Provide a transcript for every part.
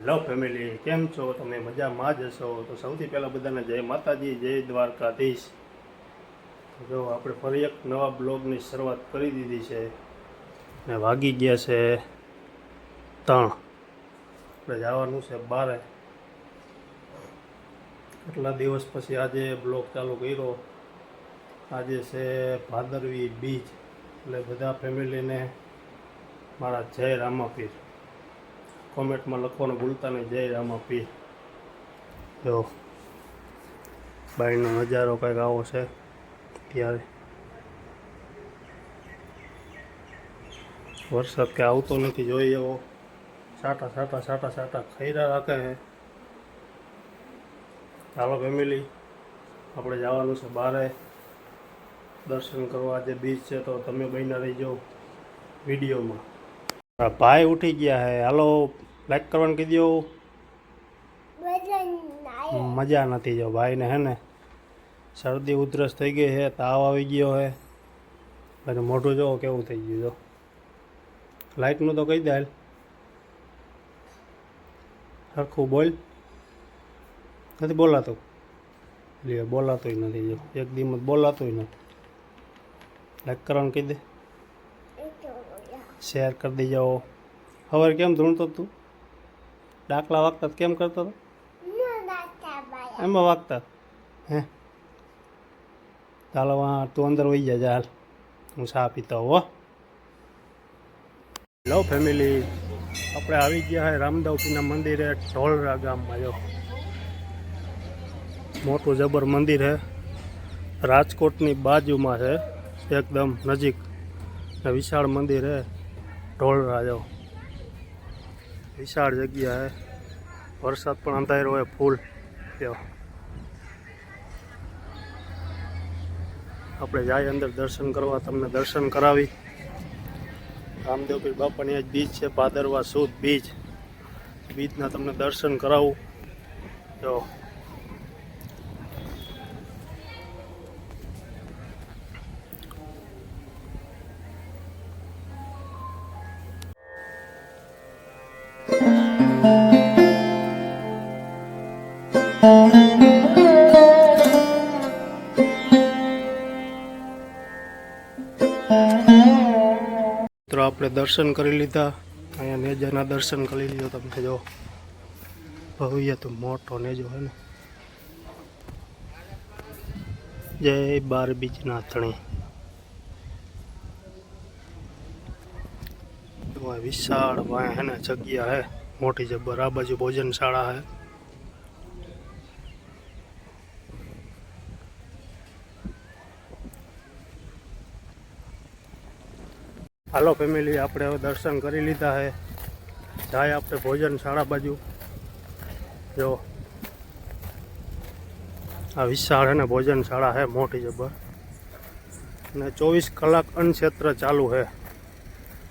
Hello family, કેમ છો? તમે મજામાં જ હશો? તો સૌથી પહેલાં બધાને જય માતાજી, જય દ્વારકાધીશ. જો આપણે ફરી એક નવા બ્લોગની શરૂઆત કરી દીધી છે ને વાગી ગયા છે ત્રણ. આપણે જવાનું છે બારે. કેટલા દિવસ પછી આજે બ્લોગ ચાલુ કર્યો? આજે છે ભાદરવી બીચ એટલે બધા ફેમિલીને મારા જય રામાપીર. કોમેન્ટમાં લખવાનું ભૂલતા નહીં. જય રામા આપી જો બાઈનો નજારો કંઈક આવો છે ત્યારે. વરસાદ કે આવતો નથી, જોઈ એવો સાટા સાટા સાટા સાટા ખૈરા રાખે છે ચાલો ફેમિલી, આપણે જવાનું છે બારે. દર્શન કરવા જે બીચ છે તો તમે બહીના રહીજો વિડીયોમાં. આ ભાઈ ઉઠી ગયા હે. હાલો. લાઈક કરવાનું કહી દો મજા નથી જો ભાઈને હે ને. શરદી ઉધરસ થઈ ગઈ છે તાવ આવી ગયો હે. અને મોઢું જો કેવું થઈ ગયું જો. લાઇટનું તો કહી દે સરખું બોલ. નથી બોલાતું. લે બોલાતોય નથી જો. એક દિમત બોલાતોય નથી. લાઈક કરવાનું કહી દે. શેર કરી દેજો. હવે કેમ ધૂણતો તું? ડાકલા વાગતા તો કેમ કરતો હતો એમાં વાગતા? હે? ચાલો વાં તું અંદર વહી જા હાલ. હું ચા પીતો હો. Hello family. આપણે આવી ગયા હે રામદેવપીના મંદિરે ઢોલરા ગામમાં જો. મોટું જબર મંદિર હે. રાજકોટની બાજુમાં છે એકદમ નજીક. ને વિશાળ મંદિર હે ઢોલરા જો. વિશાળ જગ્યા હે. વરસાદ પણ અંધારો હોય ફૂલ. જો. આપણે જાય અંદર દર્શન કરવા, તમને દર્શન કરાવી. રામદેવપીર બાપાની જ બીચ છે ભાદરવા સુદ બીચ. બીચના તમને દર્શન કરાવું. જો. મિત્રો, આપણે દર્શન કરી લીધા. અહીંયા નેજાના દર્શન કરી લીધો તમે, જો. ભવ્ય તો મોટો નેજો હોય ને. જય બાર બીજ નાથણી વિશાળ વાય હે ને જગ્યા હે. મોટી જબર આ બાજુ ભોજનશાળા હે. હાલો ફેમિલી આપણે હવે દર્શન કરી લીધા છે. જાય આપણે ભોજન શાળા બાજુ. જો. આ વિશાળ અને ભોજન શાળા છે, મોટી જબર. અને ચોવીસ કલાક અન્નક્ષેત્ર ચાલુ છે.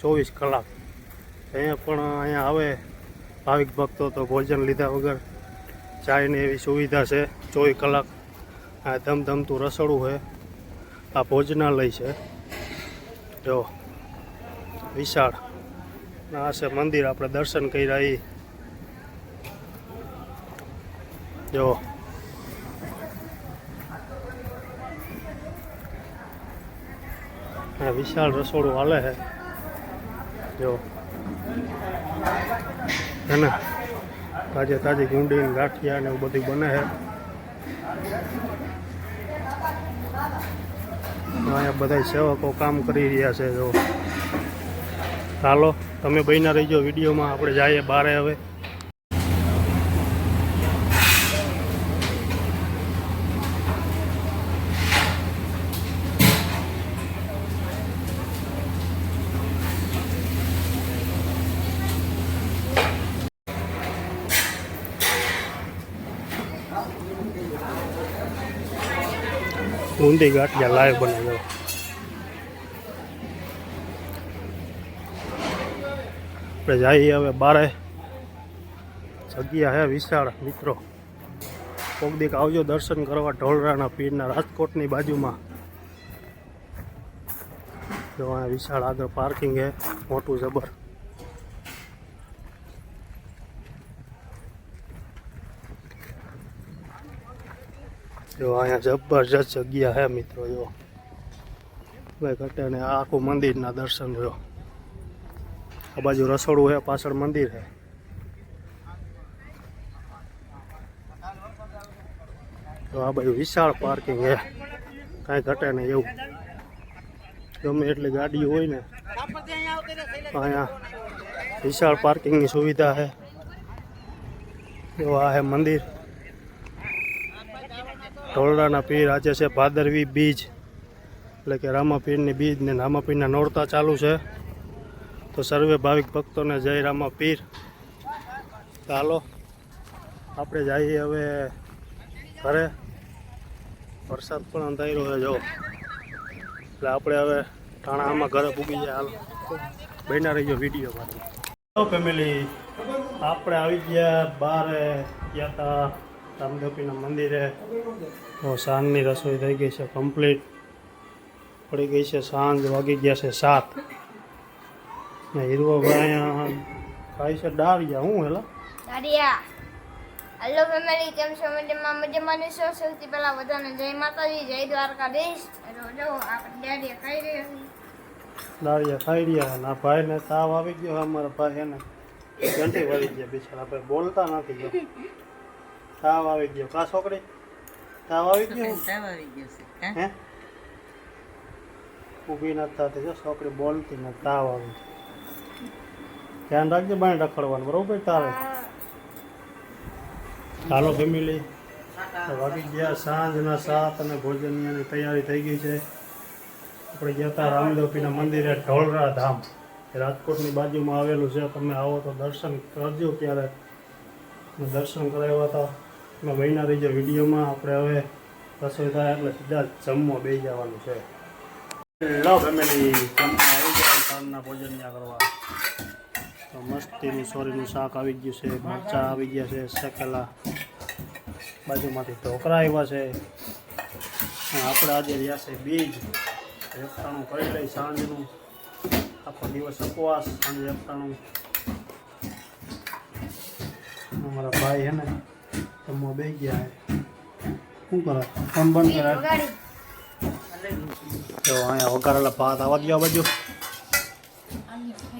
ચોવીસ કલાક. અહીંયા પણ અહીંયા આવે. ભાવિક ભક્તો તો ભોજન લીધા વગર ચાયની એવી સુવિધા છે. ચોવીસ કલાક આ ધમધમતું રસોડું છે. આ ભોજનાલય છે. જો. વિશાળ. આ છે મંદિર, આપણે દર્શન કર્યા એ જો. વિશાળ રસોડું હાલે છે જો. હે ને? તાજે તાજી ગુંડી ગાંઠિયા ને એવું બધું બને છે અહીંયા બધા સેવકો કામ કરી રહ્યા છે, જો. ચાલો તમે બહીના રહીજો વિડીયોમાં આપણે જઈએ બારે હવે. ઊંધી ગાંઠિયા લાઈવ બનાવ્યો. આપણે જઈએ હવે બારે જગ્યા હે વિશાળ મિત્રો કોક દીક આવજો દર્શન કરવા ઢોલરાના પીરના રાજકોટની બાજુમાં જો અહીંયા વિશાળ આગળ પાર્કિંગ હે મોટું જબર જો અહીંયા જબરજસ્ત જગ્યા હે મિત્રો જો ભાઈ ઘટે ને આખું મંદિરના દર્શન જો આ બાજુ રસોડું છે, પાછળ મંદિર છે. તો આ બાજુ વિશાળ પાર્કિંગ છે. કાંઈ ઘટે નહીં એવું. ગમે એટલી ગાડીઓ હોય ને અહીંયા વિશાળ પાર્કિંગની સુવિધા છે. એવા છે મંદિર. ઢોલડાના પીર આજે છે ભાદરવી બીજ. એટલે કે રામાપીરની બીજ ને રામાપીરના નોરતા ચાલુ છે. તો સર્વે ભાવિક ભક્તોને જય રામાપીર ચાલો, આપણે જઈએ હવે ઘરે. વરસાદ પણ અંધાર્યો હોય જો એટલે આપણે હવે ઠાણામાં ઘરે પૂગી જાય હાલ. બન્યા રહી ગયો વીડિયો માટે. ફેમિલી આપણે આવી ગયા બહાર ગયા હતા રામદેવપીના મંદિરે. તો સાંજની રસોઈ થઈ ગઈ છે કમ્પ્લીટ પડી ગઈ છે સાંજ, વાગી ગયા છે સાત. ને હીરવાભાઈ અહીંયા ખાય છે ડાળિયા. હું હેલા? ડાળિયા. હેલો ફેમિલી કેમ છો? મજામાં? મજામાં છો? સૌથી પહેલા બધાને જય માતાજી જય દ્વારકાધીશ. તો જો આપણે દાડિયા ખાઈ રહ્યા છીએ. ડાળિયા ખાઈ રહ્યા ના ભાઈને તાવ આવી ગયો અમારા ભાઈ એને ઘંટી વળી ગયા બિચારા. ભાઈ બોલતા નથી જો તાવ આવી ગયો. કા છોકરી? તાવ આવી ગયો? તાવ આવી ગયો છે. હે? ઊભી નથી થતી. જો છોકરી બોલતી નથી તાવ આવી ગયો. ધ્યાન રાખજે બાય રખડવાનું, બરોબર? તારે. ચાલો ફેમિલી વાગી ગયા સાંજના સાત અને ભોજનની તૈયારી થઈ ગઈ છે. આપણે ગયા હતા રામદેવપીના મંદિરે ઢોલરા ધામ. રાજકોટની બાજુમાં આવેલું છે. તમે આવો તો દર્શન કરજો ક્યારે. દર્શન કરાવ્યા હતા. મેં મહિના રહી ગયા વિડીયોમાં. આપણે હવે રસોઈ થાય એટલે સીધા જમવા બે જવાનું છે. લો ફેમિલી, જમવા આવી જાય સાંજના ભોજન ત્યાં કરવા. તો મસ્તીનું સોરીનું શાક આવી ગયું છે મરચાં આવી ગયા છે શેકેલા. બાજુમાંથી ઢોકરા આવ્યા છે. આપણે આજે રહ્યા છે બીજ. એકટાણું કરી લઈ સાંજનું. આખો દિવસ ઉપવાસ સાંજે એકટાણું અમારા ભાઈ હે ને જમવા બે ગયા હે શું કરે? ફોન બંધ કરે તો અહીંયા વઘારેલા ભાત આવવા દો આ બાજુ.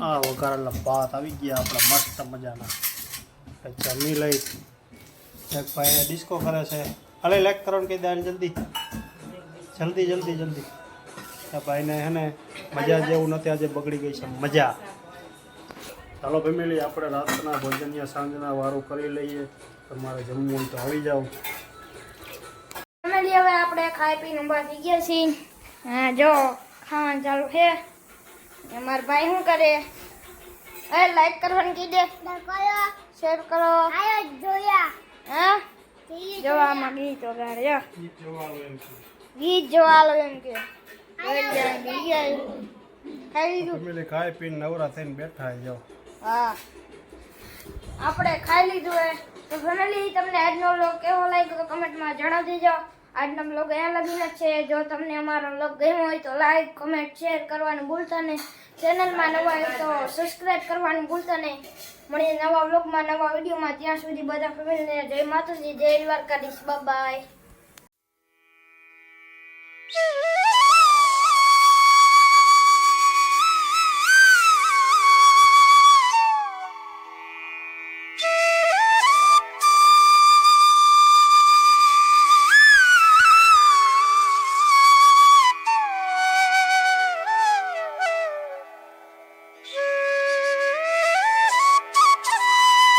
આ વઘારેલા ભાત આવી ગયા, આપણા મસ્ત મજાના. જમી લઈ. એક ભાઈ ડિસ્કો કરે છે. અલે લેક કરવાનું કહી દે જલ્દી. જલ્દી જલ્દી જલ્દી. ભાઈને હે મજા જેવું નથી, આજે બગડી ગઈ છે. મજા. ચાલો ફેમિલી, આપણે રાતના ભોજનયા સાંજના વારો કરી લઈએ. તમારે જમવું તો આવી જાઓ. ફેમિલી, હવે આપણે ખાઈ પીને ઊભા થઈ ગયા છીએ. જો, ખાવાનું ચાલુ છે. અમારા ભાઈ શું કરે? એ લાઈક કરવાનું કીધે શેર કરો. જોયા હા જોવામાં ગીત વગાડે જો ગીત જોવા આલો એમ કે. ફેમિલી ખાઈ પીને નવરા થઈને બેઠા જાઓ. હા. આપણે ખાઈ લીધું હે તો ફેમિલી તમને આજનો વ્લોગ કેવો લાગ્યો તો કમેન્ટમાં જણાવી દેજો. આજનો વ્લોગ અહીંયા લગીને જ છે. જો તમને અમારો વ્લોગ ગમ્યો હોય તો લાઈક કમેન્ટ શેર કરવાનું ભૂલતા નહીં. ચેનલમાં નવા હોય તો સબસ્ક્રાઈબ કરવાનું ભૂલતા નહીં. મળીએ નવા વ્લોગમાં નવા વિડીયોમાં ત્યાં સુધી બધા ફેમિલીને જય માતાજી, જય દ્વારકાધીશ. બાય